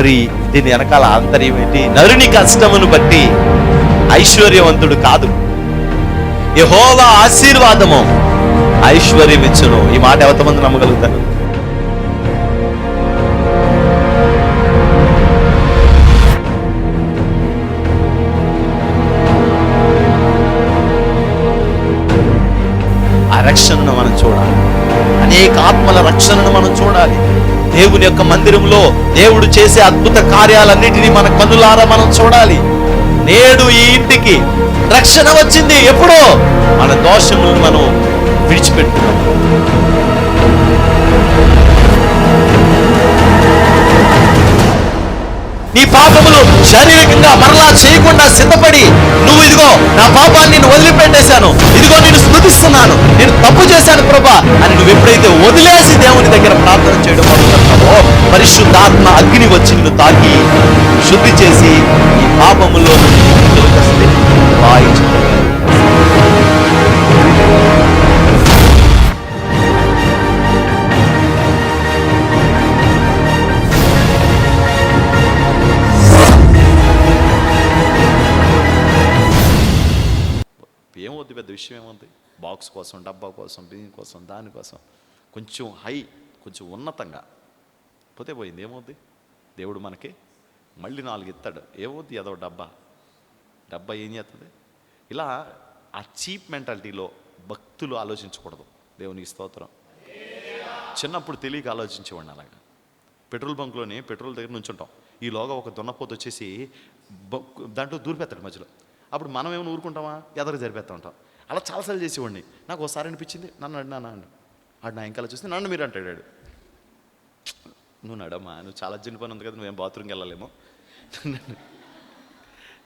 మరి దీని వెనకాల ఆంతర్యం ఏంటి? నరుని కష్టమును బట్టి ఐశ్వర్యవంతుడు కాదు. యహోవా ఆశీర్వాదము ఐశ్వర్యం ఇచ్చును ఈ మాట ఎంతమంది నమ్మగలుగుతారు? ఆ రక్షణను మనం చూడాలి. అనేక ఆత్మల రక్షణను మనం చూడాలి. దేవుని యొక్క మందిరంలో దేవుడు చేసే అద్భుత కార్యాలన్నిటినీ మన కనులారా మనం చూడాలి. నేడు ఈ ఇంటికి రక్షణ వచ్చింది. ఎప్పుడో? మన దోషములను మనం విడిచిపెట్టుకున్నాం. నీ పాపములు శారీరకంగా మరలా చేయకుండా సిద్ధపడి నువ్వు ఇదిగో నా పాపాన్ని నేను వదిలిపెట్టేశాను. ఇదిగో నేను స్మృతిస్తున్నాను నేను తప్పు చేశాను ప్రభా అని నువ్వు ఎప్పుడైతే వదిలేసి దేవుని దగ్గర ప్రార్థన చేయడం మొదలుపెడతావో పరిశుద్ధాత్మ అగ్ని వచ్చి నిన్ను తాకి శుద్ధి చేసి ఈ పాపములో నుండి పెద్ద విషయం ఏముంది బాక్స్ కోసం డబ్బా కోసం బియ్యం కోసం దానికోసం కొంచెం హై కొంచెం ఉన్నతంగా. పోతే పోయింది ఏమవుద్ది? దేవుడు మనకి మళ్ళీ నాలుగు ఇస్తాడు ఏమవుద్ది? ఏదో డబ్బా. డబ్బా ఏం చేస్తుంది ఇలా ఆ చీప్ మెంటాలిటీలో భక్తులు ఆలోచించకూడదు. దేవునికి స్తోత్రం. చిన్నప్పుడు తెలియక ఆలోచించేవాడిని అలాగా. పెట్రోల్ బంక్లోని పెట్రోల్ దగ్గర నుంచుంటాం. ఈలోగా ఒక దున్నపోతు వచ్చేసి బ- దాంట్లో దూరిపెత్తాడు మధ్యలో. అప్పుడు మనం ఏమైనా ఊరుకుంటామా? ఎదరు జరిపేస్తూ ఉంటాం అలా చాలాసార్లు చేసేవాడిని. నాకు ఒకసారి అనిపించింది నన్ను అడినా నాన్న ఆడు నా ఇంకా చూస్తే నన్ను మీరు అంటాడాడు. నువ్వు నడమ్మా నువ్వు చాలా చిన్న పని ఉంది కదా నువ్వేం బాత్రూమ్కి వెళ్ళలేమో.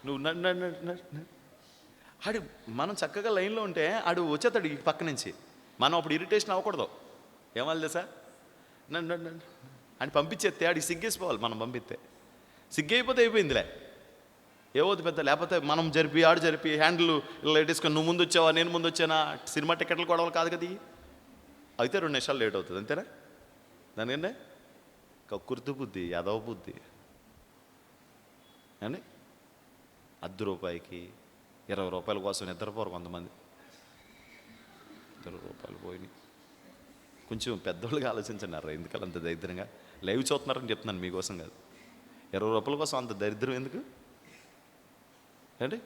నువ్వు నన్ను ఆడు మనం చక్కగా లైన్లో ఉంటే ఆడు వచ్చేస్తాడు ఈ పక్క నుంచి. మనం అప్పుడు ఇరిటేషన్ అవ్వకూడదు. ఏమాలి తెలుసా? నన్ను అని పంపించేస్తే ఆడికి సిగ్గేసిపోవాలి మనం పంపిస్తే. సిగ్గైపోతే అయిపోయిందిలే. ఏవోది పెద్ద లేకపోతే మనం జరిపి ఆడు జరిపి హ్యాండిల్ లేటెస్ట్గా నువ్వు ముందు వచ్చావా? నేను ముందు వచ్చానా? సినిమా టికెట్లు గొడవలు కాదు కదా అయితే రెండు నిమిషాలు లేట్ అవుతుంది అంతేనా? దానికంటే కక్కుర్తి బుద్ధి యాదవ బుద్ధి. అని అర్ధ రూపాయికి ఇరవై రూపాయల కోసం నిద్రపోరు కొంతమంది. ఇరవై రూపాయలు పోయినాయి. కొంచెం పెద్దవాళ్ళుగా ఆలోచించండి అర్రా ఎందుకలా అంత దరిద్రంగా? లైవ్ చూస్తున్నారని చెప్తున్నాను మీకోసం కాదు. ఇరవై రూపాయల కోసం అంత దరిద్రం ఎందుకు? ఏంటి?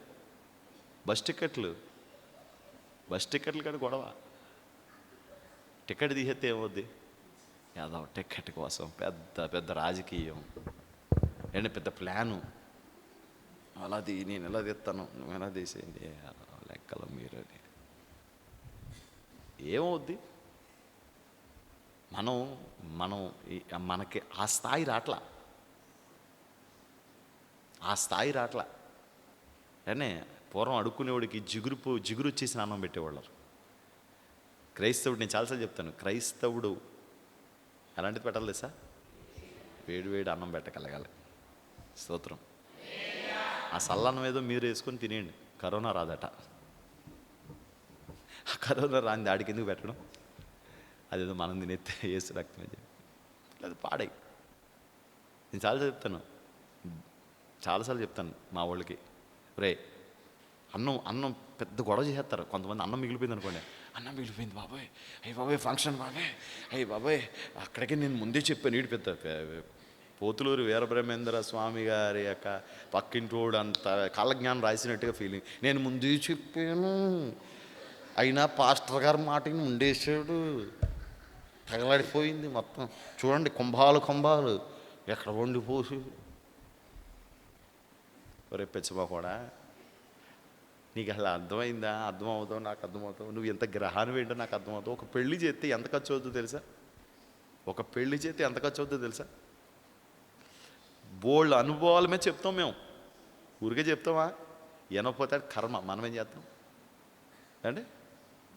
బస్ టికెట్లు బస్ టికెట్లు కానీ గొడవ. టికెట్ తీసేస్తే ఏమవుద్ది? ఏదో టికెట్ కోసం పెద్ద పెద్ద రాజకీయం. ఏంటి? పెద్ద ప్లాను. అలా తీ నేను ఎలా తీస్తాను? నువ్వు ఎలా తీసేయండి? లెక్కలు మీరు. అని. ఏమవుద్ది? మనం మనం మనకి ఆ స్థాయి రాట్లా. ఆ స్థాయి రాట్లా. అనే పూర్వం అడుక్కునేవాడికి జిగురు పో- జిగురు వచ్చేసి అన్నం పెట్టేవాళ్ళు. క్రైస్తవుడు నేను చాలాసార్లు చెప్తాను క్రైస్తవుడు. అలాంటిది పెట్టాలి సార్ వేడి వేడి అన్నం పెట్టగలగాలి. స్తోత్రం. ఆ సల్లన్నం ఏదో మీరు వేసుకొని తినేయండి. కరోనా రాదట. ఆ కరోనా రాని దాడికి ఎందుకు పెట్టడం? అదేదో మనం తినేస్తే వేసి రక్తం చెప్పి. లేదు పాడై. నేను చాలాసార్లు చెప్తాను. చాలాసార్లు చెప్తాను మా వాళ్ళకి. రే అన్నం అన్నం పెద్ద గొడవ చేసేస్తారు. కొంతమంది అన్నం మిగిలిపోయింది అనుకోండి. అన్నం మిగిలిపోయింది బాబాయ్. అయ్యి బాబాయ్ ఫంక్షన్ బాబాయ్. అయ్యి బాబాయ్ అక్కడికి నేను ముందే చెప్పాను ఈడు పెద్ద పోతులూరు వీరబ్రహ్మేంద్ర స్వామి గారి యొక్క పక్కింటోడు అంత కాలజ్ఞానం రాసినట్టుగా ఫీలింగ్ నేను ముందే చెప్పాను అయినా పాస్టర్ గారు మాటని ఉండేసాడు తగలాడిపోయింది మొత్తం. చూడండి కుంభాలు కుంభాలు. ఎక్కడ వండిపోసి ఒరే పెచ్చమా కూడా నీకు అసలు అర్థమైందా? అర్థం అవుతావు నాకు అర్థమవుతావు. నువ్వు ఎంత గ్రహాన్ని ఏంటో నాకు అర్థమవుతావు. ఒక పెళ్ళి చేస్తే ఎంత ఖర్చు అవుతుందో తెలుసా? ఒక పెళ్ళి చేస్తే ఎంత ఖర్చు అవుతుందో తెలుసా? బోల్డ్ అనుభవాల మీద చెప్తాం మేము. ఊరికే చెప్తామా? వినకపోతే కర్మ. మనం ఏం చేస్తాం? అంటే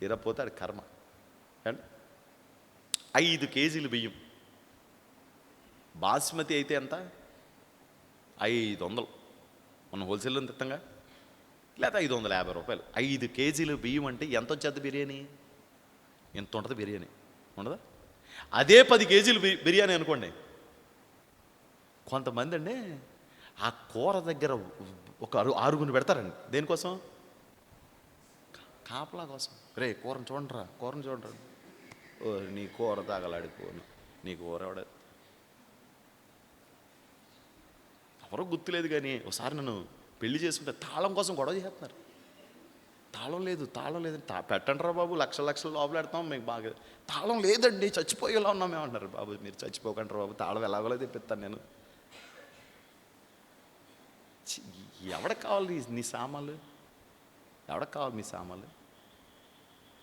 వినకపోతే అది కర్మ. అంటే ఐదు కేజీలు బియ్యం. బాస్మతి అయితే ఎంత? ఐదు వందలు మనం హోల్సేల్లో తిత్తంగా లేదా ఐదు వందల యాభై రూపాయలు. ఐదు కేజీలు బియ్యం అంటే ఎంత వచ్చేది బిర్యానీ? ఎంత ఉంటుంది బిర్యానీ? ఉండదా? అదే పది కేజీలు బిర్యానీ అనుకోండి. కొంతమంది అండి ఆ కూర దగ్గర ఒక అరు ఆరుగురిని పెడతారండి. దేనికోసం? కాపలా కోసం. రే కూరను చూడండిరా కూరను చూడండి ఓ నీ కూర తాగలాడిపోను నీ కూర ఎవడ ఎవరో గుర్తులేదు కానీ ఒకసారి నన్ను పెళ్ళి చేసుకుంటే తాళం కోసం గొడవ చేస్తున్నారు. తాళం లేదు తాళం లేదు తా పెట్టండి బాబు లక్షల లక్షలు లోపలెడతాం మీకు బాగా తాళం లేదండి చచ్చిపోయేలా ఉన్నాం మేము అంటారు బాబు. మీరు చచ్చిపోకండి రా బాబు తాళం ఎలాగోలా తెప్పిస్తాను నేను. ఛీ, కావాలి నీ- సామాన్లు? ఎవడ కావాలి మీ సామాన్లు?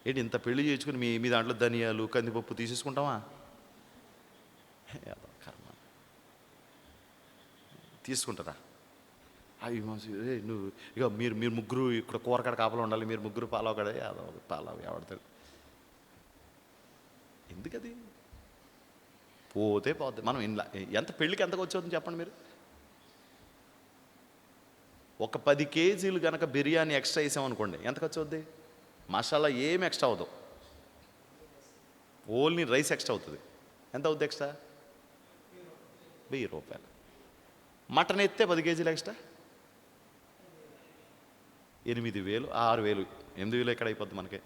ఏంటి ఇంత పెళ్ళి చేసుకుని మీ మీ దాంట్లో ధనియాలు కందిపప్పు తీసేసుకుంటావా? తీసుకుంటుందా? తీసుకుంటారా అవి నువ్వు ఇక మీరు మీరు ముగ్గురు ఇక్కడ కూరకాడ కాపలో ఉండాలి మీరు ముగ్గురు పాలవ కడ ఏదో పాలవ ఎవడతాడు ఎందుకది? పోతే పోతే మనం ఇంట్లో ఎంత పెళ్ళికి ఎంతకు వచ్చేదని చెప్పండి మీరు? ఒక పది కేజీలు కనుక బిర్యానీ ఎక్స్ట్రా వేసామనుకోండి ఎంత ఖర్చు మసాలా ఏం ఎక్స్ట్రా అవ్వదు. ఓన్లీ రైస్ ఎక్స్ట్రా అవుతుంది. ఎంత అవుద్ది ఎక్స్ట్రా? వెయ్యి రూపాయలు. మటన్ ఎత్తే పది కేజీలు ఎక్స్ట్రా? ఎనిమిది వేలు ఆరు వేలు. ఎనిమిది వేలు ఎక్కడ అయిపోద్ది మనకి?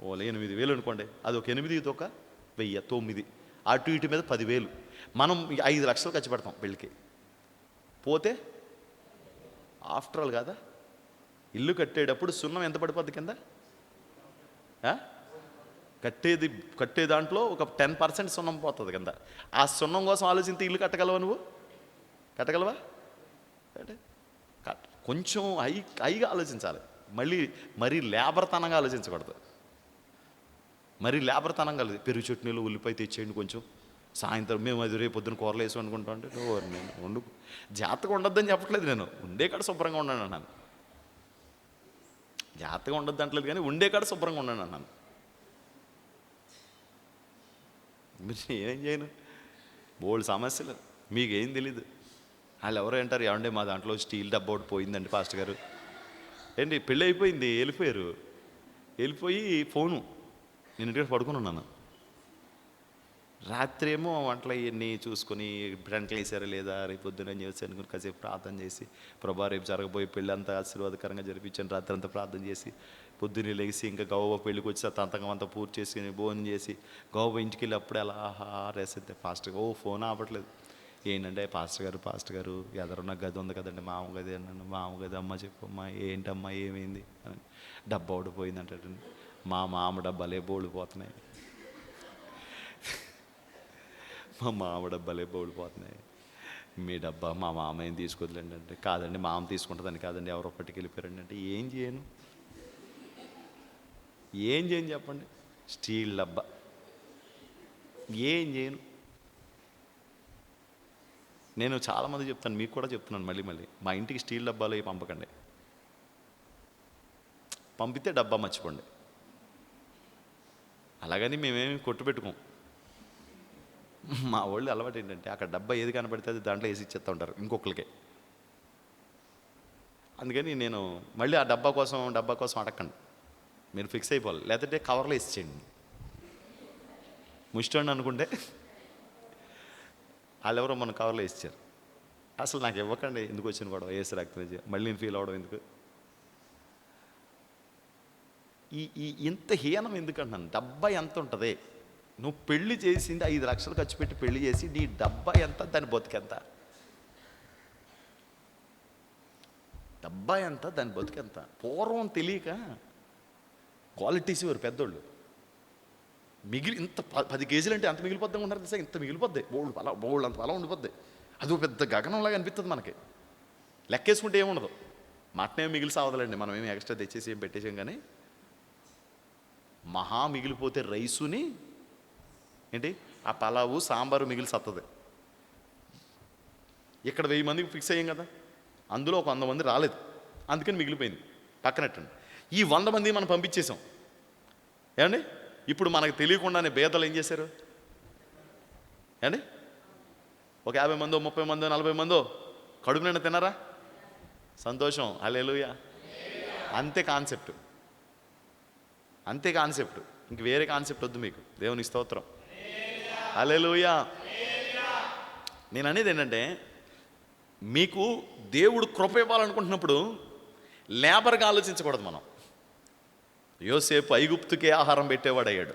ఓలే ఎనిమిది వేలు అనుకోండి. అది ఒక ఎనిమిది ఇది ఒక వెయ్యి తొమ్మిది. అటు ఇటు మీద పదివేలు మనం ఐదు లక్షలు ఖర్చు పెడతాం పెళ్ళికి. పోతే ఆఫ్టర్ ఆల్ కాదా? ఇల్లు కట్టేటప్పుడు సున్నం ఎంత పడిపోద్ది కింద? కట్టేది కట్టే దాంట్లో ఒక టెన్ పర్సెంట్ సున్నం పోతుంది కింద. ఆ సున్నం కోసం ఆలోచించి ఇల్లు కట్టగలవా నువ్వు? కట్టగలవా అంటే కొంచెం హై హైగా ఆలోచించాలి. మళ్ళీ మరీ లేబర్తనంగా ఆలోచించకూడదు. మరీ లేబర్తనంగా లేదు పెరుగు చట్నీలు ఉల్లిపాయ తెచ్చేయండి కొంచెం. సాయంత్రం మేము అది రేపు పొద్దున కూరలు వేసి వండుకుంటాం అంటే నేను వండు జాగ్రత్తగా ఉండొద్దని చెప్పట్లేదు నేను. ఉండే కాడ శుభ్రంగా ఉండండి అన్నాను. జాగ్రత్తగా ఉండొద్దు అంటలేదు కానీ ఉండే కాడ శుభ్రంగా ఉండండి అన్నాను. మీరు ఏం చేయను? బోల్డ్ సమస్యలు. మీకేం తెలీదు. వాళ్ళు ఎవరు అంటారు ఏమండి మా దాంట్లో స్టీల్ డబ్బా ఒకటి పోయిందండి పాస్టర్ గారు. ఏంటి పెళ్ళి అయిపోయింది వెళ్ళిపోయారు. వెళ్ళిపోయి ఫోను. నేను ఇంటికి పడుకుని ఉన్నాను. రాత్రి ఏమో వంటలు అవన్నీ చూసుకొని బ్రంట్లు వేసారా లేదా రేపు పొద్దున చేసి అనుకుని కాసేపు ప్రార్థన చేసి ప్రభా రేపు జరగబోయే పెళ్ళి అంతా ఆశీర్వాదకరంగా జరిపించాను రాత్రి అంతా ప్రార్థన చేసి పొద్దున్నే లేచి ఇంకా గౌవ పెళ్ళికి వచ్చి తంతకం అంతా పూర్తి చేసి భోజనం చేసి గౌవ ఇంటికి వెళ్ళి అప్పుడు అలా రేసితే ఫాస్ట్గా ఓ ఫోన్ ఆపట్లేదు. ఏంటంటే పాస్టర్ గారు పాస్టర్ గారు ఎదరున్న గది ఉంది కదండి మామ గది అన్నాను. మామ గది అమ్మ చెప్పమ్మా ఏంటమ్మా ఏమైంది? అని. డబ్బా ఓడిపోయిందంటే మా మామ డబ్బాలే బోడిపోతున్నాయి మా మామ డబ్బాలే బోడిపోతున్నాయి మీ డబ్బా మా మామ ఏం తీసుకొద్దులేండి అంటే కాదండి మామ తీసుకుంటుందని కాదండి ఎవరో పట్టుకెళ్ళిపోయారండి అంటే ఏం చేయను? ఏం చేయను చెప్పండి? స్టీల్ డబ్బా. ఏం చేయను? నేను చాలామంది చెప్తాను మీకు కూడా చెప్తున్నాను మళ్ళీ మళ్ళీ. మా ఇంటికి స్టీల్ డబ్బాలు అవి పంపకండి. పంపితే డబ్బా మర్చిపోండి. అలాగని మేమేమి కొట్టు పెట్టుకోం. మా వాళ్ళు అలవాటు ఏంటంటే అక్కడ డబ్బా ఏది కనబడితే అది దాంట్లో వేసి ఇచ్చేస్తూ ఉంటారు ఇంకొకరికి అందుకని నేను మళ్ళీ ఆ డబ్బా కోసం డబ్బా కోసం అడగండి మీరు ఫిక్స్ అయిపోవాలి. లేదంటే కవర్లో వేసేయండి ముష్టండి అనుకుంటే వాళ్ళు ఎవరో మన కవర్లో ఇచ్చారు. అసలు నాకు ఇవ్వకండి ఎందుకు వచ్చిన గొడవ? ఏసు రక్తం మళ్ళీ నేను ఫీల్ అవడం ఎందుకు? ఈ ఈ ఇంత హీనం ఎందుకంటున్నాను? డబ్బా ఎంత ఉంటుంది? నువ్వు పెళ్ళి చేసింది ఐదు లక్షలు ఖర్చు పెట్టి పెళ్ళి చేసి నీ డబ్బా ఎంత? దాని బతుకెంత డబ్బా ఎంత? దాని బతుకెంత పూర్వం తెలియక క్వాలిటీస్ వారు పెద్దోళ్ళు. మిగిలి ఇంత పది కేజీలు అంటే అంత మిగిలిపోద్దాం ఉన్నారు తెలుసా? ఇంత మిగిలిపోద్ది. బోల్డ్ పల బోల్డ్ అంత పలా ఉండిపోద్ది. అది ఒక పెద్ద గగనంలాగా అనిపిస్తుంది మనకి. లెక్కేసుకుంటే ఏముండదు. మటనేమి మిగిలి సావదలండి. మనం ఏమి ఎక్స్ట్రా తెచ్చేసి ఏం పెట్టేసాం కానీ మహా మిగిలిపోతే రైసుని ఏంటి? ఆ పలావు సాంబారు మిగిలి సత్తది. ఇక్కడ వెయ్యి మందికి ఫిక్స్ అయ్యాం కదా. అందులో ఒక వంద మంది రాలేదు. అందుకని మిగిలిపోయింది. పక్కనట్టండి. ఈ వంద మంది మనం పంపించేసాం. ఏమండి? ఇప్పుడు మనకు తెలియకుండానే బేదలు ఏం చేశారు? ఏమండి ఒక యాభై మందో ముప్పై మందో నలభై మందో కడుపు నిండా తిన్నారా? సంతోషం. అలెలుయా అంతే కాన్సెప్ట్. అంతే కాన్సెప్ట్. ఇంక వేరే కాన్సెప్ట్ వద్దు మీకు. దేవుని స్తోత్రం. అలెలుయా నేను అనేది ఏంటంటే మీకు దేవుడు కృప ఇవ్వాలనుకుంటున్నప్పుడు లేబర్గా ఆలోచించకూడదు మనం. యోసేపు ఐగుప్తుకే ఆహారం పెట్టేవాడు అయ్యాడు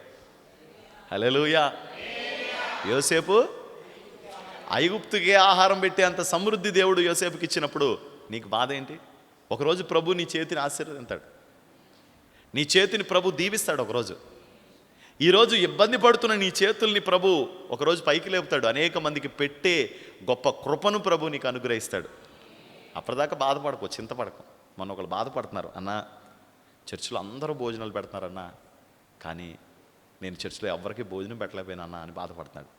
యోసేపు ఐగుప్తుకే ఆహారం పెట్టే అంత సమృద్ధి దేవుడు యోసేపుకి ఇచ్చినప్పుడు నీకు బాధ ఏంటి? ఒకరోజు ప్రభు నీ చేతిని ఆశీర్వదింతాడు నీ చేతిని ప్రభు దీవిస్తాడు ఒకరోజు. ఈరోజు ఇబ్బంది పడుతున్న నీ చేతుల్ని ప్రభు ఒకరోజు పైకి లేపుతాడు. అనేక మందికి పెట్టే గొప్ప కృపను ప్రభు నీకు అనుగ్రహిస్తాడు. అప్పటిదాకా బాధపడకు చింతపడకు. మొన్న ఒకళ్ళు బాధపడుతున్నారు. అన్నా చర్చిలో అందరూ భోజనాలు పెడుతున్నారన్న కానీ నేను చర్చిలో ఎవరికి భోజనం పెట్టలేకపోయినా అని బాధపడుతున్నాడు.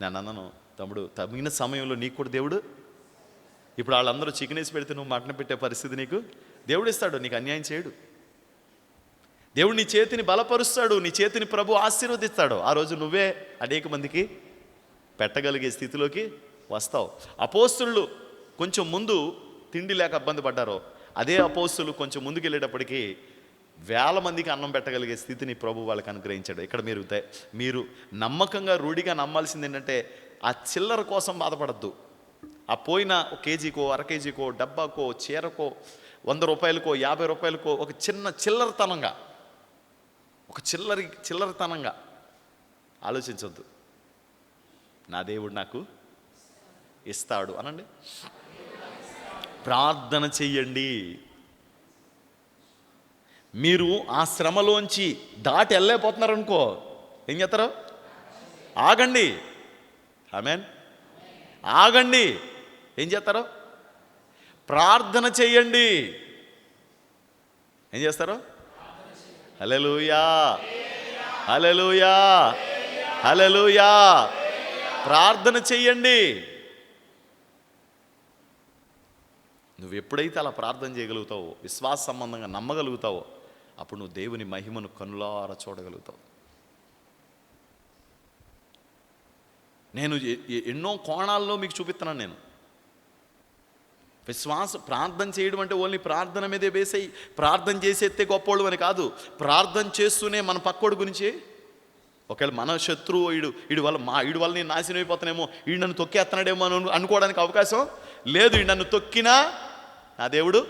నేను అన్నాను తమ్ముడు తగిన సమయంలో నీకు కూడా దేవుడు ఇప్పుడు వాళ్ళందరూ చికెన్ వేసి పెడితే నువ్వు మటన్ పెట్టే పరిస్థితి నీకు? దేవుడు ఇస్తాడు నీకు అన్యాయం చేయడు. దేవుడు నీ చేతిని బలపరుస్తాడు నీ చేతిని ప్రభు ఆశీర్వదిస్తాడు. ఆ రోజు నువ్వే అనేక మందికి పెట్టగలిగే స్థితిలోకి వస్తావు. అపోస్తులు కొంచెం ముందు తిండి లేక ఇబ్బంది పడ్డారో అదే అపోస్తులు కొంచెం ముందుకు వెళ్ళేటప్పటికీ వేల మందికి అన్నం పెట్టగలిగే స్థితిని ప్రభు వాళ్ళకి అనుగ్రహించాడు. ఇక్కడ మీరు మీరు నమ్మకంగా రూఢిగా నమ్మాల్సింది ఏంటంటే ఆ చిల్లర కోసం బాధపడద్దు. ఆ పోయిన ఒక కేజీకో అర కేజీకో డబ్బాకో చీరకో వంద రూపాయలకో యాభై రూపాయలకో ఒక చిన్న చిల్లరతనంగా ఒక చిల్లరి చిల్లరతనంగా ఆలోచించొద్దు. నా దేవుడు నాకు ఇస్తాడు. అనండి. ప్రార్థన చెయ్యండి. మీరు ఆ శ్రమలోంచి దాటి వెళ్ళలేకపోతున్నారు అనుకో ఏం చేస్తారు? ఆగండి. ఆమెన్ ఆగండి. ఏం చేస్తారు? ప్రార్థన చెయ్యండి ఏం చేస్తారు? హలెలుయా హలెలుయా హలెలుయా ప్రార్థన చెయ్యండి నువ్వు ఎప్పుడైతే అలా ప్రార్థన చేయగలుగుతావో విశ్వాస సంబంధంగా నమ్మగలుగుతావో అప్పుడు నువ్వు దేవుని మహిమను కనులార చూడగలుగుతావు. నేను ఎన్నో కోణాల్లో మీకు చూపిస్తున్నాను నేను. విశ్వాస ప్రార్థన చేయడం అంటే ఓన్లీ ప్రార్థన మీదే వేసేయి ప్రార్థన చేసేస్తే గొప్పోడు అని కాదు. ప్రార్థన చేస్తూనే మన పక్కోడు గురించి ఒకవేళ మన శత్రువు ఈడు ఈడు వల్ల మా ఈడు వల్ల నేను నాశనం అయిపోతానేమో ఈడు నన్ను తొక్కేస్తున్నాడేమో అని అనుకోవడానికి అవకాశం లేదు. ఈడు నన్ను తొక్కినా నా దేవుడు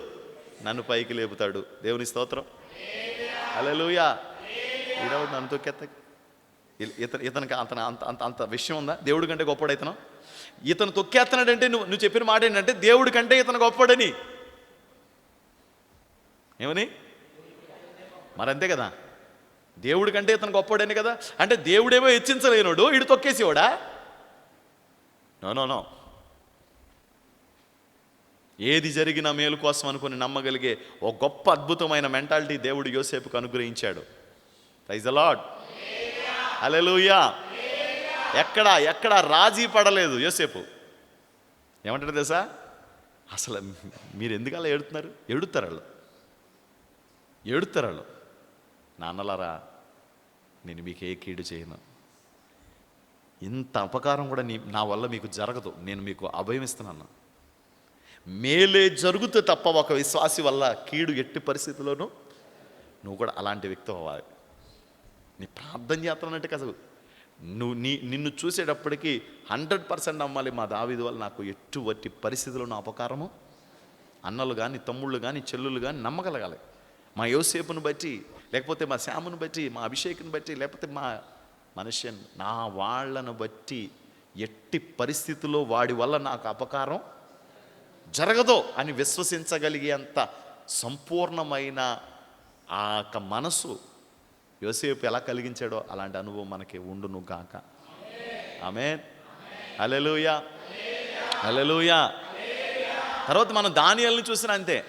నన్ను పైకి లేపుతాడు. దేవుని స్తోత్రం. అలలుయా ఈరోజు నన్ను తొక్కేస్తా ఇతను ఇతనికి అంత అంత అంత అంత విషయం ఉందా? దేవుడి కంటే గొప్పడు ఇతను? ఇతను తొక్కేస్తున్నాడంటే నువ్వు నువ్వు చెప్పిన మాట ఏంటంటే దేవుడి కంటే ఇతను గొప్పడని ఏమని? మరి అంతే కదా. దేవుడి కంటే ఇతను గొప్పడని కదా. అంటే దేవుడేమో హెచ్చించలేనోడు ఇడు తొక్కేసేవాడా? No no no. ఏది జరిగినా మేలు కోసం అనుకుని నమ్మగలిగే ఓ గొప్ప అద్భుతమైన మెంటాలిటీ దేవుడు యోసేపుకు అనుగ్రహించాడు. ప్రైజ్ అలాడ్ అలెలుయా ఎక్కడ ఎక్కడ రాజీ పడలేదు యోసేపు. ఏమంటారు తెలుసా? అసలు మీరు ఎందుకు అలా ఏడుతున్నారు? ఏడుతారు వాళ్ళు. ఏడుతారు వాళ్ళు. నాన్నలారా నేను మీకు ఏ కీడు చేయను. ఇంత అపకారం కూడా నీ నా వల్ల మీకు జరగదు. నేను మీకు అభయం ఇస్తున్నాను మేలే జరుగుతే తప్ప ఒక విశ్వాసి వల్ల కీడు ఎట్టి పరిస్థితుల్లోనూ నువ్వు కూడా అలాంటి వ్యక్తి అవ్వాలి. నీ ప్రార్థన చేస్తున్నట్టు అసలు నువ్వు నీ నిన్ను చూసేటప్పటికి హండ్రెడ్ పర్సెంట్ అమ్మాలి మా దావిది వల్ల నాకు ఎటువంటి పరిస్థితుల్లో అపకారము. అన్నలు కానీ తమ్ముళ్ళు కానీ చెల్లులు కానీ నమ్మగలగాలి. మా యోసేపును బట్టి లేకపోతే మా శ్యామును బట్టి మా అభిషేకుని బట్టి లేకపోతే మా మనిషిని నా వాళ్ళను బట్టి ఎట్టి పరిస్థితుల్లో వాడి వల్ల నాకు అపకారం జరగదో అని విశ్వసించగలిగేంత సంపూర్ణమైన ఆ యొక్క మనసు యోసేపు ఎలా కలిగించాడో అలాంటి అనుభవం మనకి ఉండును గాక. ఆమె అలెలుయా అలెలుయా తర్వాత మనం దానియాలను చూసిన అంతే.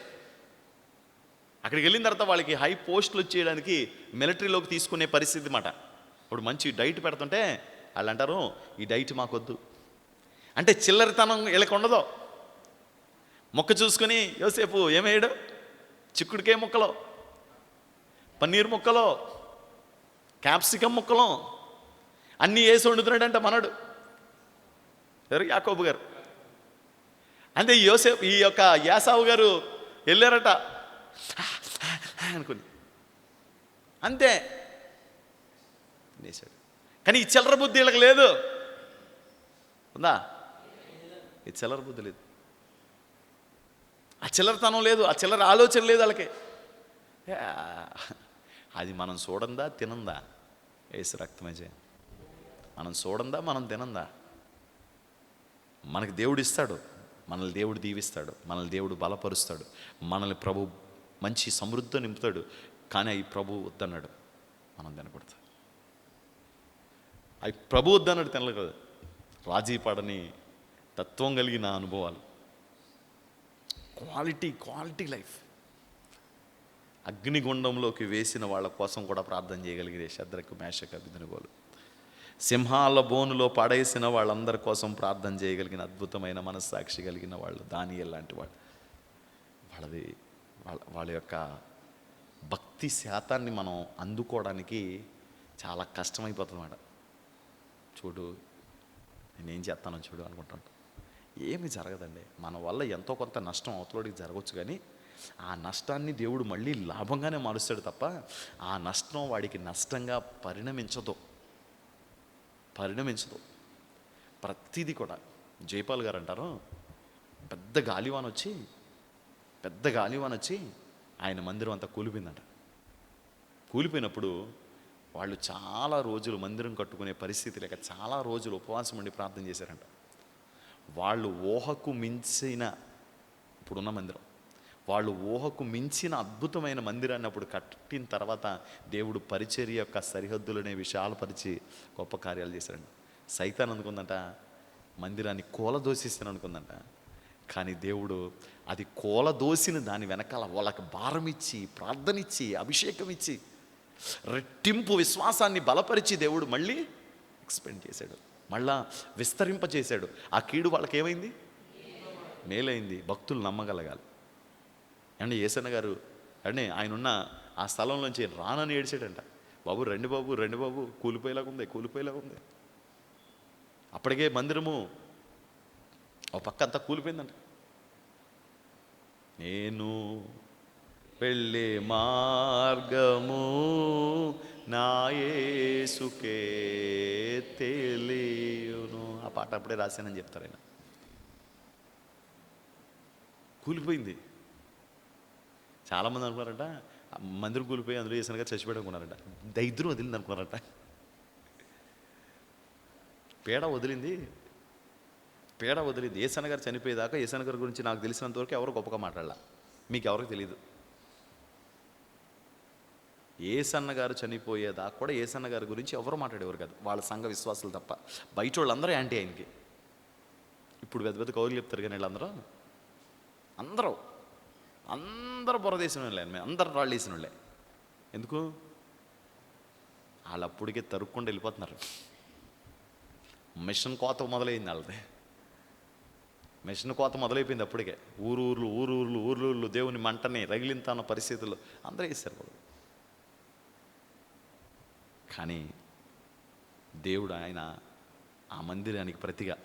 అక్కడికి వెళ్ళిన తర్వాత వాళ్ళకి హై పోస్టులు వచ్చేయడానికి మిలిటరీలోకి తీసుకునే పరిస్థితి మాట. ఇప్పుడు మంచి డైట్ పెడుతుంటే వాళ్ళు అంటారు ఈ డైట్ మాకొద్దు. అంటే చిల్లరితనం వీళ్ళకి ఉండదు. మొక్క చూసుకుని యోసేపు ఏమేయడు చిక్కుడికే ముక్కలో పన్నీర్ ముక్కలో క్యాప్సికమ్ ముక్కలో అన్నీ వేసి వండుతున్నాడంట మనడు. ఎవరు? యాకోబు గారు. అంటే యోసేపు ఈ యొక్క యాసావు గారు వెళ్ళారట. అనుకుని అంతే. నేసాడు కానీ ఈ చిల్లర బుద్ధి వీళ్ళకి లేదు. ఉందా? ఈ చిల్లర బుద్ధి లేదు. ఆ చిల్లరతనం లేదు ఆ చిల్లర ఆలోచన లేదు వాళ్ళకి. అది మనం చూడందా తినందా? ఏసు రక్తమే చేయ. మనం చూడందా మనం తినందా? మనకి దేవుడు ఇస్తాడు మనల్ని దేవుడు దీవిస్తాడు మనల్ని దేవుడు బలపరుస్తాడు మనల్ని ప్రభు మంచి సమృద్ధి నింపుతాడు కానీ అవి ప్రభు వద్దన్నాడు మనం తినకూడదు. అవి ప్రభు వద్దన్నాడు తినలేదు రాజీ పడని తత్వం కలిగిన అనుభవాలు. Quality quality life. అగ్నిగుండంలోకి వేసిన వాళ్ళ కోసం కూడా ప్రార్థన చేయగలిగితే శద్రకు మేషక అభిదనుగోలు. సింహాల బోనులో పడేసిన వాళ్ళందరి కోసం ప్రార్థన చేయగలిగిన అద్భుతమైన మనస్సాక్షి కలిగిన వాళ్ళు దానియల్ లాంటి వాళ్ళు. వాళ్ళది వాళ్ళ వాళ్ళ యొక్క భక్తి శాతాన్ని మనం అందుకోవడానికి చాలా కష్టమైపోతుంది అన్నమాట చూడు నేనేం చేస్తానో చూడు అనుకుంటాను ఏమి జరగదండి. మన వల్ల ఎంతో కొంత నష్టం అవతలడికి జరగవచ్చు కానీ ఆ నష్టాన్ని దేవుడు మళ్ళీ లాభంగానే మారుస్తాడు తప్ప ఆ నష్టం వాడికి నష్టంగా పరిణమించదు. పరిణమించదు. ప్రతిదీ కూడా. జైపాల్ గారు అంటారు పెద్ద గాలివాన్ వచ్చి పెద్ద గాలివాన్ వచ్చి ఆయన మందిరం అంతా కూలిపోయిందంట. కూలిపోయినప్పుడు వాళ్ళు చాలా రోజులు మందిరం కట్టుకునే పరిస్థితి లేక చాలా రోజులు ఉపవాసం ఉండి ప్రార్థన చేశారంట. వాళ్ళు ఊహకు మించిన ఇప్పుడున్న మందిరం. వాళ్ళు ఊహకు మించిన అద్భుతమైన మందిరాన్ని అప్పుడు కట్టిన తర్వాత దేవుడు పరిచర్య యొక్క సరిహద్దులనే విశాలపరిచి గొప్ప కార్యాలు చేశారండి సైతాన్ అనుకుందంట మందిరాన్ని కూలదోసిస్తాను అనుకుందంట. కానీ దేవుడు అది కూలదోసిన దాని వెనకాల వాళ్ళకి భారం ఇచ్చి ప్రార్థన ఇచ్చి అభిషేకం ఇచ్చి రెట్టింపు విశ్వాసాన్ని బలపరిచి దేవుడు మళ్ళీ ఎక్స్పెండ్ చేశాడు. మళ్ళా విస్తరింపచేశాడు ఆ కీడు వాళ్ళకి ఏమైంది మేలైంది. భక్తులు నమ్మగలగాలి. అండి ఏసన్న గారు? అంటే ఆయన ఉన్న ఆ స్థలంలోంచి రానని ఏడిచాడంట. బాబు రెండు బాబు రెండు బాబు కూలిపోయేలాగా ఉంది కూలిపోయేలాగా ఉంది. అప్పటికే మందిరము ఒక పక్క అంతా కూలిపోయిందంట. నేను పెళ్ళి మార్గము నాయేసుకే తెలియను. ఆ పాట అప్పుడే రాశానని చెప్తారు ఆయన. కూలిపోయింది. చాలామంది అనుకున్నారట మందిరం కూలిపోయి అందులో చేసినగా చచ్చిపోయాడు అనుకున్నారట. దైద్రం వదిలింది అనుకున్నారట. పేడ వదిలింది. పేడ వదిలింది. ఏసన్న గారు చనిపోయేదాకా ఏసన్న గారి గురించి నాకు తెలిసినంత వరకు ఎవరు గొప్పగా మాట్లాడాల. మీకు ఎవరికి తెలియదు ఏసన్న గారు చనిపోయేదాకా కూడా ఏసన్న గారి గురించి ఎవరు మాట్లాడేవారు కాదు. వాళ్ళ సంఘ విశ్వాసులు తప్ప. బయట వాళ్ళందరూ యాంటీ ఆయనకి. ఇప్పుడు పెద్ద పెద్ద కౌలు చెప్తారు కానీ వీళ్ళందరూ. అందరూ. అందరూ బురదేసిన వాళ్ళే మేము అందరు రాళ్ళు వేసిన వాళ్ళే ఎందుకు? వాళ్ళు అప్పటికే తరుక్కుండా వెళ్ళిపోతున్నారు. మిషన్ కోత మొదలైంది వాళ్ళది. మిషన్ కోత మొదలైపోయింది అప్పటికే. ఊరు ఊర్లు ఊరు ఊర్లు ఊర్లు ఊర్లు దేవుని మంటని రగిలింతన్న పరిస్థితుల్లో. అందరూ వేశారు వాళ్ళు. కానీ దేవుడు ఆయన ఆ మందిరానికి ప్రతిగా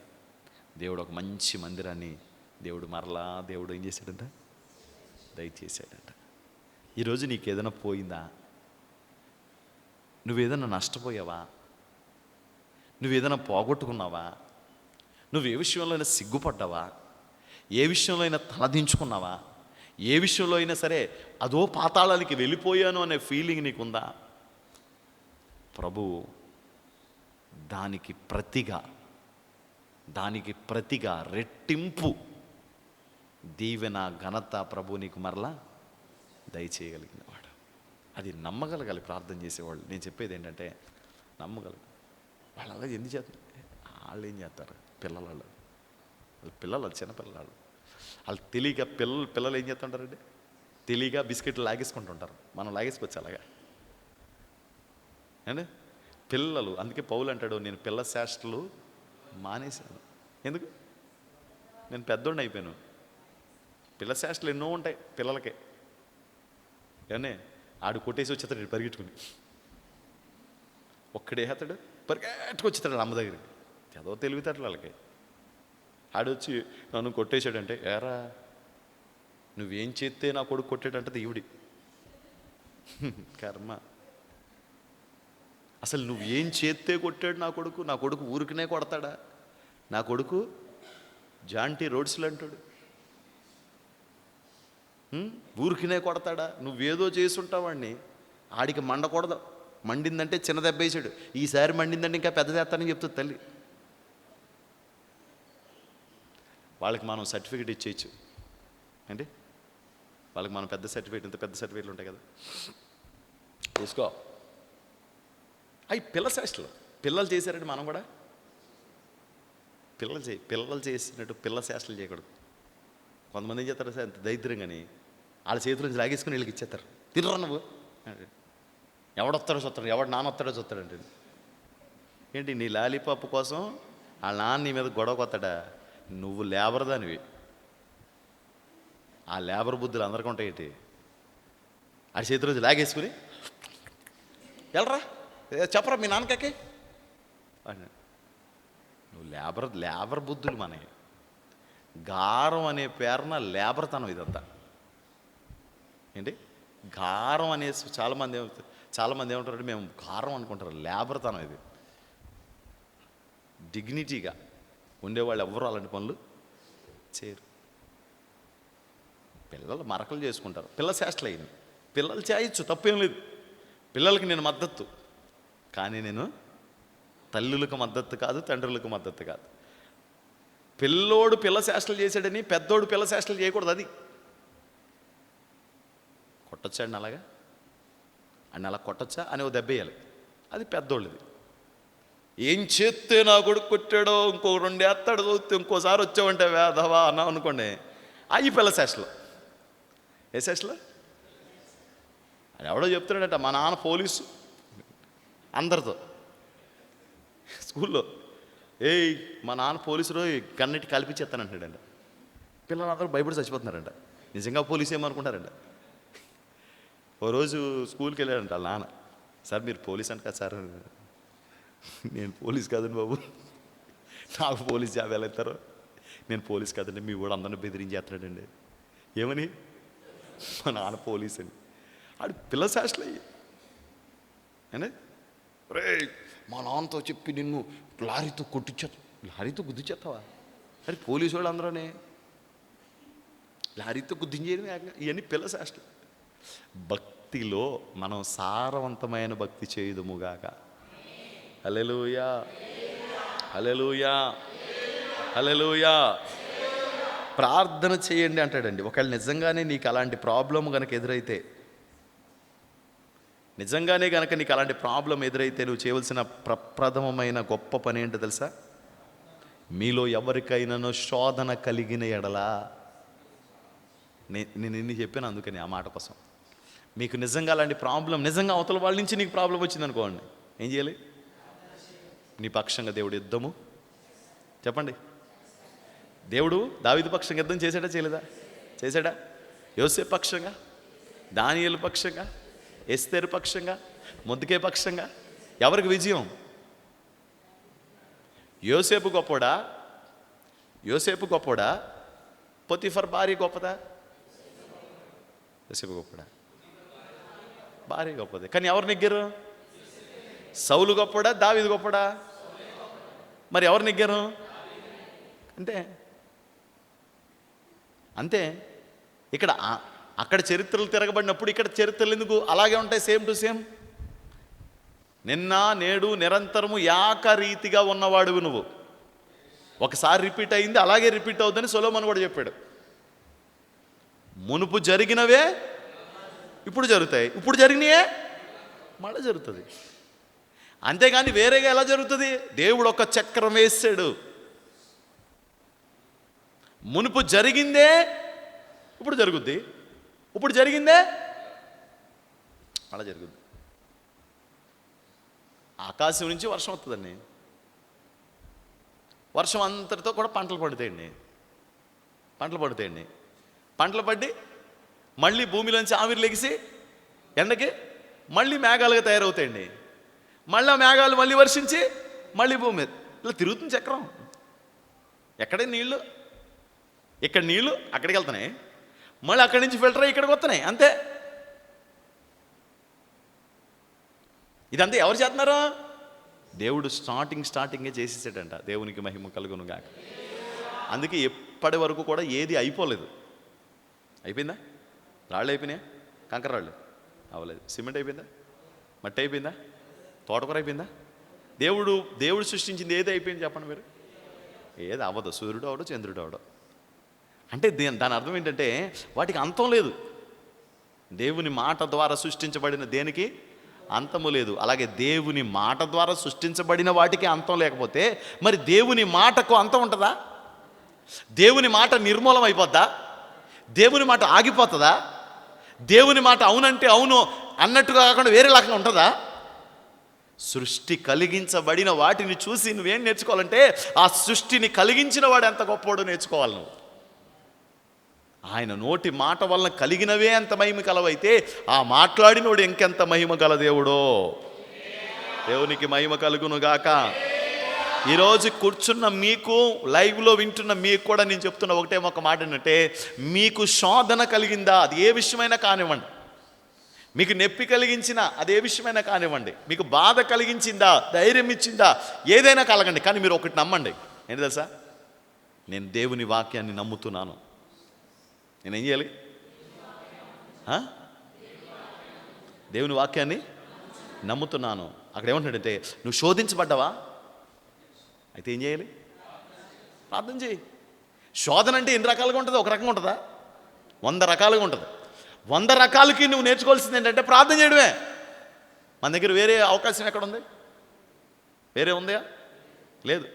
దేవుడు ఒక మంచి మందిరాన్ని దేవుడు మరలా దేవుడు ఏం చేశాడంట? దయచేశాడంట. ఈరోజు నీకు ఏదైనా పోయిందా? నువ్వేదైనా నష్టపోయావా? నువ్వేదైనా పోగొట్టుకున్నావా? నువ్వు ఏ విషయంలో అయినా సిగ్గుపడ్డావా? ఏ విషయంలో అయినా తలదించుకున్నావా? ఏ విషయంలో అయినా సరే అదో పాతాళానికి వెళ్ళిపోయాను అనే ఫీలింగ్ నీకుందా? ప్రభు దానికి ప్రతిగా దానికి ప్రతిగా రెట్టింపు దీవెన ఘనత ప్రభు నీకు మరలా దయచేయగలిగినవాడు. అది నమ్మగలగాలి ప్రార్థన చేసేవాళ్ళు. నేను చెప్పేది ఏంటంటే నమ్మగలరు వాళ్ళు అలా ఎందుకు చేస్తారు వాళ్ళు ఏం చేస్తారు? పిల్లలు వాళ్ళు పిల్లలు వాళ్ళు చిన్న పిల్లలు వాళ్ళు తెలియక పిల్లలు పిల్లలు ఏం చేస్తుంటారండి? తెలియక బిస్కెట్లు లాగేసుకుంటుంటారు. మనం లాగేసుకోవచ్చు అలాగా? అండి పిల్లలు అందుకే పౌలు అంటాడు నేను పిల్ల శాస్త్రలు మానేశాను. ఎందుకు? నేను పెద్దోడిని అయిపోయాను. పిల్ల శాస్త్రలు ఎన్నో ఉంటాయి పిల్లలకే. ఏమన్నా ఆడు కొట్టేసి వచ్చేస్తాడు పరిగెట్టుకుని. ఒక్కడే అతడు పరిగెట్టుకొచ్చేస్తాడు అమ్మ దగ్గరికి. చదవ తెలివితేటలు వాళ్ళకి. ఆడొచ్చి నన్ను కొట్టేశాడంటే ఏరా నువ్వేం చేస్తే నా కొడుకు కొట్టాడంటే దేవుడి. కర్మ. అసలు నువ్వు ఏం కొట్టాడు నా కొడుకు? నా కొడుకు ఊరికనే కొడతాడా? నా కొడుకు జాంటీ రోడ్స్లో అంటాడు. ఊరికినే కొడతాడా? నువ్వేదో చేసుంటావాడిని ఆడికి మండకూడదు. మండిందంటే చిన్న దెబ్బ వేసాడు. ఈసారి మండిందంటే ఇంకా పెద్ద చేస్తానని చెప్తుంది తల్లి. వాళ్ళకి మనం సర్టిఫికేట్ ఇచ్చేయచ్చు. ఏంటి? వాళ్ళకి మనం పెద్ద సర్టిఫికేట్ ఇంత పెద్ద సర్టిఫికేట్లు ఉంటాయి కదా. తీసుకో. అవి పిల్ల చేష్టలు పిల్లలు చేశారండి మనం కూడా. పిల్లలు చేయి పిల్లలు చేసినట్టు పిల్ల చేష్టలు చేయకూడదు. కొంతమంది ఏం చేస్తారు సార్ అంత దరిద్రం కానీ వాళ్ళ చేతుల నుంచి లాగేసుకుని వీళ్ళకి ఇచ్చేస్తారు. తినరా నువ్వు? ఎవడొస్తాడో చూస్తాడు ఎవడు నాన్న వస్తాడో ఏంటి నీ లాలీపాప్ కోసం వాళ్ళ నాన్న నీ మీద గొడవ కొత్తాడా నువ్వు లేబర్ దానివి ఆ లేబర్ బుద్ధులు అందరికీ ఉంటాయి ఏంటి? ఆ చేతి రోజు లాగేసుకుని వెళ్ళరా. చెప్పరా మీ నాన్నకకి? నువ్వు లేబర్ లేబర్ బుద్ధులు మనవి గారం అనే పేరున లేబర్తనం ఇదంతా. ఏంటి? గారం అనే చాలామంది చాలామంది ఏమంటారు మేము గారం అనుకుంటారు లేబర్తనం ఇది. డిగ్నిటీగా ఉండేవాళ్ళు ఎవరు అలాంటి పనులు చేయరు. పిల్లలు మరకలు చేసుకుంటారు. పిల్ల చేష్టలు అయింది పిల్లలు చేయొచ్చు తప్పేం లేదు. పిల్లలకి నేను మద్దతు. కానీ నేను తల్లులకు మద్దతు కాదు తండ్రులకు మద్దతు కాదు. పిల్లోడు పిల్ల చేష్టలు చేశాడని పెద్దోడు పిల్ల చేష్టలు చేయకూడదు అది. కొట్టొచ్చా అండి అలాగా? అని అలా కొట్టొచ్చా అని ఓ దెబ్బేయాలి అది పెద్దోళ్ళది. ఏం చేస్తే నా కొడుకు కొట్టాడో ఇంకో రెండు ఎత్తాడు చూస్తే ఇంకోసారి వచ్చావంటే వేధవా అన్నా అనుకోండి. అవి పిల్ల శేషలు ఏ శేషలు అది ఎవడో చెప్తున్నాడట మా నాన్న పోలీసు. అందరితో. స్కూల్లో ఏయ్ మా నాన్న పోలీసులు కన్నిటి కల్పించేస్తానంటాడంట పిల్లలందరూ భయపడి చచ్చిపోతున్నారంట. నిజంగా పోలీసు ఏమనుకుంటారంట? ఓ రోజు స్కూల్కి వెళ్ళాడంట నాన్న. సార్ మీరు పోలీస్ అంట కదా సార్. నేను పోలీస్ కాదండి బాబు. నాకు పోలీస్ జాబ్ ఎలా ఇస్తారు? నేను పోలీస్ కాదండి. మీ కూడా అందరిని బెదిరించేస్తున్నాడండి. ఏమని? మా నాన్న పోలీస్ అని ఆడు పిల్ల శాస్త్రలు అయ్యి అంటే రే మా నాన్నతో చెప్పి నిన్ను లారీతో కొట్టించా లారీతో గుద్దిచ్చేస్తావా అరే పోలీసు వాళ్ళు అందరూనే లారీతో గుద్దించేయడం ఇవన్నీ పిల్ల శాస్త్రం భక్తిలో మనం సారవంతమైన భక్తి చేయుదుముగాక అలెలుయా అలెలుయా అలెలుయా ప్రార్థన చేయండి అంటాడండి. ఒకవేళ నిజంగానే నీకు అలాంటి ప్రాబ్లం కనుక ఎదురైతే నిజంగానే కనుక నీకు అలాంటి ప్రాబ్లం ఎదురైతే నువ్వు చేయవలసిన ప్రప్రథమమైన గొప్ప పని ఏంటో తెలుసా? మీలో ఎవరికైనానో శోధన కలిగిన ఎడలా నే- నేను నిన్ను చెప్పాను అందుకని ఆ మాట కోసం. మీకు నిజంగా అలాంటి ప్రాబ్లం నిజంగా అవతల వాళ్ళ నుంచి నీకు ప్రాబ్లం వచ్చింది అనుకోండి. ఏం చేయాలి? నీ పక్షంగా దేవుడు యుద్ధము. చెప్పండి. దేవుడు దావిది పక్షంగా యుద్ధం చేశాడా చేయలేదా? చేశాడా? యోసే పక్షంగా? దానియలు పక్షంగా? ఎస్తేరు పక్షంగా ముద్దుకే పక్షంగా? ఎవరికి విజయం? యోసేపు గొప్పడా? యోసేపు గొప్పడా? పొతిఫర్ భార్య గొప్పదా? యోసేపు గొప్పడా? భార్య గొప్పది. కానీ ఎవరు నెగ్గారు? సౌలు గొప్పడా? దావిది గొప్పడా? మరి ఎవరు నెగ్గారు? అంతే. అంతే. ఇక్కడ అక్కడ చరిత్రలు తిరగబడినప్పుడు ఇక్కడ చరిత్రలు ఎందుకు? అలాగే ఉంటాయి సేమ్ టు సేమ్ నిన్న నేడు నిరంతరము యాకరీతిగా ఉన్నవాడువి నువ్వు. ఒకసారి రిపీట్ అయింది అలాగే రిపీట్ అవుతుందని సొలోమన్ కూడా చెప్పాడు. మునుపు జరిగినవే ఇప్పుడు జరుగుతాయి. ఇప్పుడు జరిగినాయే మళ్ళీ జరుగుతుంది. అంతేగాని వేరేగా ఎలా జరుగుతుంది? దేవుడు ఒక చక్రం వేసాడు. మునుపు జరిగిందే ఇప్పుడు జరుగుద్ది. ఇప్పుడు జరిగిందే? అలా జరుగుద్ది. ఆకాశం నుంచి వర్షం వస్తుందండి వర్షం అంతటితో కూడా పంటలు పడతాయండి. పంటలు పడతాయండి. పంటలు పడి మళ్ళీ భూమిలోంచి ఆవిరి లెగిసి ఎండకి మళ్ళీ మేఘాలుగా తయారవుతాయండి. మళ్ళీ మేఘాలు మళ్ళీ వర్షించి మళ్ళీ భూమి ఇలా తిరుగుతుంది చక్రం. ఎక్కడే నీళ్ళు ఇక్కడ నీళ్ళు అక్కడికి వెళ్తున్నాయి. మళ్ళీ అక్కడి నుంచి ఫిల్టర్ అయ్యి ఇక్కడికి వస్తున్నాయి అంతే. ఇదంతా ఎవరు చేస్తున్నారు? దేవుడు స్టార్టింగ్ స్టార్టింగే చేసేసాడంట. దేవునికి మహిమ కలుగును గాక. అందుకే ఎప్పటి వరకు కూడా ఏది అయిపోలేదు. అయిపోయిందా? రాళ్ళు అయిపోయినాయా? కంకర రాళ్ళు. అవ్వలేదు. సిమెంట్ అయిపోయిందా? మట్టి అయిపోయిందా? తోటకూర అయిపోయిందా? దేవుడు దేవుడు సృష్టించింది ఏది అయిపోయింది చెప్పండి మీరు? ఏది అవ్వదు. సూర్యుడు అవడు చంద్రుడు అవడు అంటే దీని దాని అర్థం ఏంటంటే వాటికి అంతం లేదు. దేవుని మాట ద్వారా సృష్టించబడిన దేనికి అంతము లేదు. అలాగే దేవుని మాట ద్వారా సృష్టించబడిన వాటికి అంతం లేకపోతే మరి దేవుని మాటకు అంతం ఉంటుందా? దేవుని మాట నిర్మూలం అయిపోద్దా? దేవుని మాట ఆగిపోతుందా? దేవుని మాట అవునంటే అవును అన్నట్టుగా కాకుండా వేరే లాగా ఉంటుందా? సృష్టి కలిగించబడిన వాటిని చూసి నువ్వేం నేర్చుకోవాలంటే ఆ సృష్టిని కలిగించిన వాడు ఎంత గొప్పోడో నేర్చుకోవాలి నువ్వు. ఆయన నోటి మాట వలన కలిగినవే ఎంత మహిమ కలవైతే ఆ మాట్లాడినోడు ఇంకెంత మహిమ గల దేవుడో? దేవునికి మహిమ కలుగును గాక ఈరోజు కూర్చున్న మీకు లైవ్లో వింటున్న మీకు కూడా నేను చెప్తున్న ఒకటే ఒక మాట ఏంటంటే మీకు శోధన కలిగిందా? అది ఏ విషయమైనా కానివ్వండి. మీకు నొప్పి కలిగించినా అదే విషయమైనా కానివ్వండి. మీకు బాధ కలిగించిందా? ధైర్యం ఇచ్చిందా? ఏదైనా కలగండి. కానీ మీరు ఒకటి నమ్మండి. ఏంటి తెలుసా? నేను దేవుని వాక్యాన్ని నమ్ముతున్నాను. నేనేం చేయాలి? దేవుని వాక్యాన్ని నమ్ముతున్నాను. అక్కడ ఏమంటాడంటే నువ్వు శోధించబడ్డావా? అయితే ఏం చేయాలి? ప్రార్థన చేయి. శోధన అంటే ఎన్ని రకాలుగా ఉంటుంది? ఒక రకంగా ఉంటుందా? వంద రకాలుగా ఉంటుంది. వంద రకాలకి నువ్వు నేర్చుకోవాల్సింది ఏంటంటే ప్రార్థన చేయడమే. మన దగ్గర వేరే అవకాశం ఎక్కడ ఉంది? వేరే ఉందా? లేదు.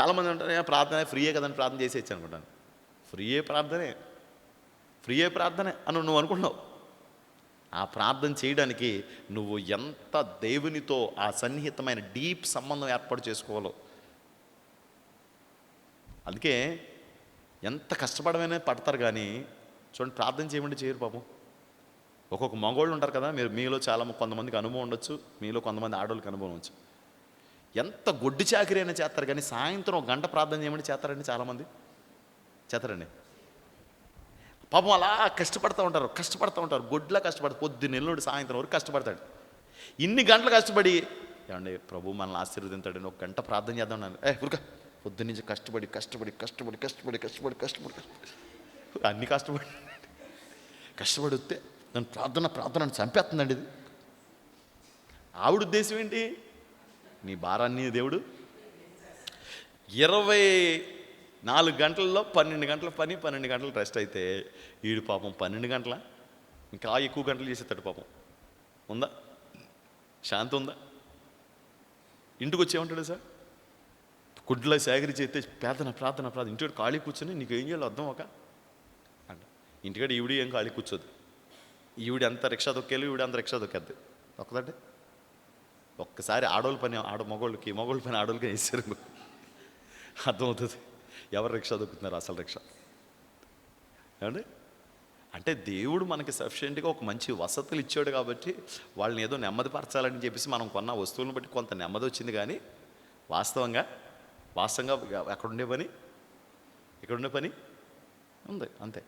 చాలామంది ఉంటారు ప్రార్థన ఫ్రీయే కదని ప్రార్థన చేసేయచ్చు అనుకుంటాను. ఫ్రీయే ప్రార్థనే. ఫ్రీయే ప్రార్థనే అని నువ్వు అనుకుంటున్నావు. ఆ ప్రార్థన చేయడానికి నువ్వు ఎంత దేవునితో ఆ సన్నిహితమైన డీప్ సంబంధం ఏర్పాటు చేసుకోవాలో. అందుకే ఎంత కష్టపడమైనా పడతారు కానీ చూడండి ప్రార్థన చేయమంటే చేయరు పాపం. ఒక్కొక్క మగోళ్ళు ఉంటారు కదా మీరు మీలో చాలా కొంతమందికి అనుభవం ఉండొచ్చు మీలో కొంతమంది ఆడవాళ్ళకి అనుభవం ఉండొచ్చు. ఎంత గొడ్డు చాకరీ అయినా చేస్తారు కానీ సాయంత్రం ఒక గంట ప్రార్థన చేయమని చేస్తారండి చాలామంది. చేస్తారండి. పాపం అలా కష్టపడుతూ ఉంటారు కష్టపడుతూ ఉంటారు. గొడ్లా కష్టపడతారు పొద్దున్న ఎల్లుండి సాయంత్రం వరకు కష్టపడతాడు. ఇన్ని గంటలు కష్టపడి ఏమండి ప్రభు మనల్ని ఆశీర్వదింతాడని ఒక గంట ప్రార్థన చేద్దాం నన్ను ఏ ఉరుక పొద్దున్న నుంచి కష్టపడి కష్టపడి కష్టపడి కష్టపడి కష్టపడి కష్టపడి కష్టపడి అన్ని కష్టపడి కష్టపడి వస్తే నన్ను ప్రార్థన ప్రార్థన చంపేస్తుందండి ఇది. ఆవిడ ఉద్దేశం ఏంటి? నీ భారాన్ని దేవుడు ఇరవై నాలుగు గంటల్లో పన్నెండు గంటల పని పన్నెండు గంటలు రెస్ట్ అయితే వీడు పాపం పన్నెండు గంటల? ఇంకా ఎక్కువ గంటలు చేసేస్తాడు పాపం. ఉందా? శాంతి ఉందా? ఇంటికి వచ్చేమంటాడు సార్? గుడ్లో సేకరించి అయితే ప్రార్థన ప్రార్థన ప్రార్థన. ఇంటికాడ ఖాళీ కూర్చొని నీకు ఏం చేయాలో అర్థం ఒక అంట. ఇంటికాడ ఈవిడ ఏం ఖాళీ కూర్చోదు. ఈవిడ ఎంత రిక్షా దొక్కేలు ఈవిడ అంత రిక్షా దొక్కేద్ది ఒక్కదంటే ఒక్కసారి ఆడోళ్ళ పని ఆడ మగోళ్ళకి మగోళ్ళ పని ఆడోళ్ళకి వేసారు అర్థమవుతుంది? ఎవరు రిక్షా దొక్కుతున్నారు అసలు రిక్షా? ఏమండి? అంటే దేవుడు మనకి సఫిషియెంట్గా ఒక మంచి వసతులు ఇచ్చాడు కాబట్టి వాళ్ళని ఏదో నెమ్మది పరచాలని చెప్పేసి మనం కొన్న వస్తువులను బట్టి కొంత నెమ్మది వచ్చింది కానీ వాస్తవంగా వాస్తవంగా ఎక్కడుండే పని? ఇక్కడ ఉండే పని? ఉంది అంతే.